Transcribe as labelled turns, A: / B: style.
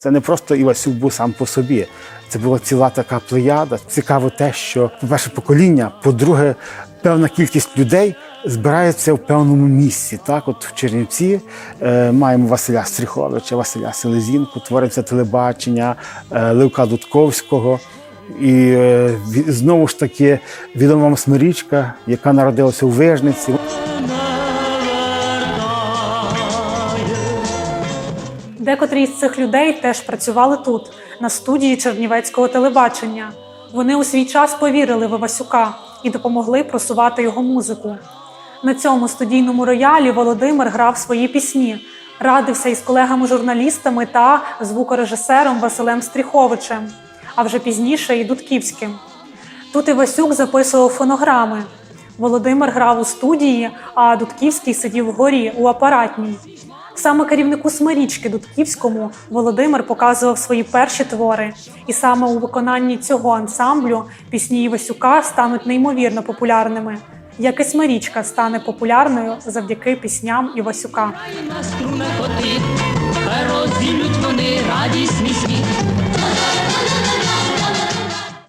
A: Це не просто Івасюк був сам по собі. Це була ціла така плеяда. Цікаво те, що по-перше, покоління, по-друге, певна кількість людей збирається в певному місці. Так, от в Чернівці е, маємо Василя Стріховича, Василя Селезінку, твориця телебачення, е, Левка Дудковського. І е, знову ж таки відома Смирічка, яка народилася у Вижниці.
B: Декотрі із цих людей теж працювали тут, на студії Чернівецького телебачення. Вони у свій час повірили в Івасюка і допомогли просувати його музику. На цьому студійному роялі Володимир грав свої пісні, радився із колегами-журналістами та звукорежисером Василем Стріховичем, а вже пізніше і Дудківським. Тут Івасюк записував фонограми. Володимир грав у студії, а Дудківський сидів вгорі у апаратній. Саме керівнику Смирічки Дудківському Володимир показував свої перші твори, і саме у виконанні цього ансамблю пісні Івасюка стануть неймовірно популярними. Як і Смирічка стане популярною завдяки пісням Івасюка.